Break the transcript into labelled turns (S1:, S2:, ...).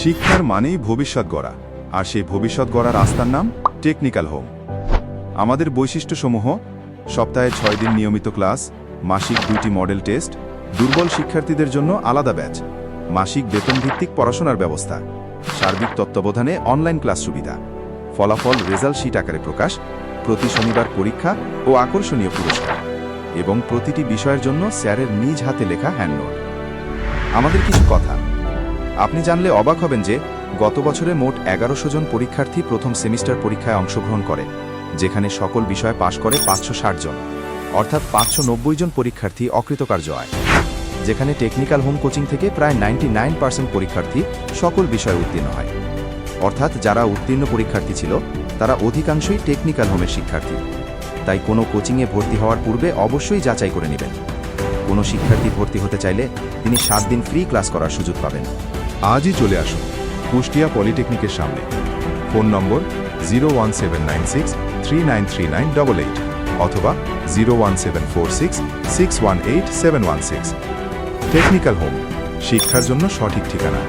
S1: শিক্ষার মানেই ভবিষ্যৎ গড়া, আর সেই ভবিষ্যৎ গড়া রাস্তার নাম টেকনিক্যাল হোম। আমাদের বৈশিষ্ট্যসমূহ, সপ্তাহে ছয় দিন নিয়মিত ক্লাস, মাসিক দুইটি মডেল টেস্ট, দুর্বল শিক্ষার্থীদের জন্য আলাদা ব্যাচ, মাসিক বেতনভিত্তিক পড়াশোনার ব্যবস্থা, সার্বিক তত্ত্বাবধানে অনলাইন ক্লাস সুবিধা, ফলাফল রেজাল্ট শিট আকারে প্রকাশ, প্রতি শনিবার পরীক্ষা ও আকর্ষণীয় পুরস্কার, এবং প্রতিটি বিষয়ের জন্য স্যারের নিজ হাতে লেখা হ্যান্ডনোট। আমাদের কিছু কথা আপনি জানলে অবাক হবেন যে, গত বছরে মোট এগারোশো জন পরীক্ষার্থী প্রথম সেমিস্টার পরীক্ষায় অংশগ্রহণ করে, যেখানে সকল বিষয় পাশ করে পাঁচশো ষাট জন, অর্থাৎ পাঁচশো নব্বই জন পরীক্ষার্থী অকৃতকার্য হয়, যেখানে টেকনিক্যাল হোম কোচিং থেকে প্রায় নাইনটি পরীক্ষার্থী সকল বিষয়ে উত্তীর্ণ হয়। অর্থাৎ যারা উত্তীর্ণ পরীক্ষার্থী ছিল, তারা অধিকাংশই টেকনিক্যাল হোমের শিক্ষার্থী। তাই কোনো কোচিংয়ে ভর্তি হওয়ার পূর্বে অবশ্যই যাচাই করে নেবেন। কোনো শিক্ষার্থী ভর্তি হতে চাইলে তিনি সাত দিন ফ্রি ক্লাস করার সুযোগ পাবেন।
S2: আজই চলে আসুন কুষ্টিয়া পলিটেকনিকের সামনে। Phone number zero one seven nine six three nine three nine double eight অথবা zero one seven four six six one eight seven one six. Technical home, শিক্ষার জন্য সঠিক ঠিকানা।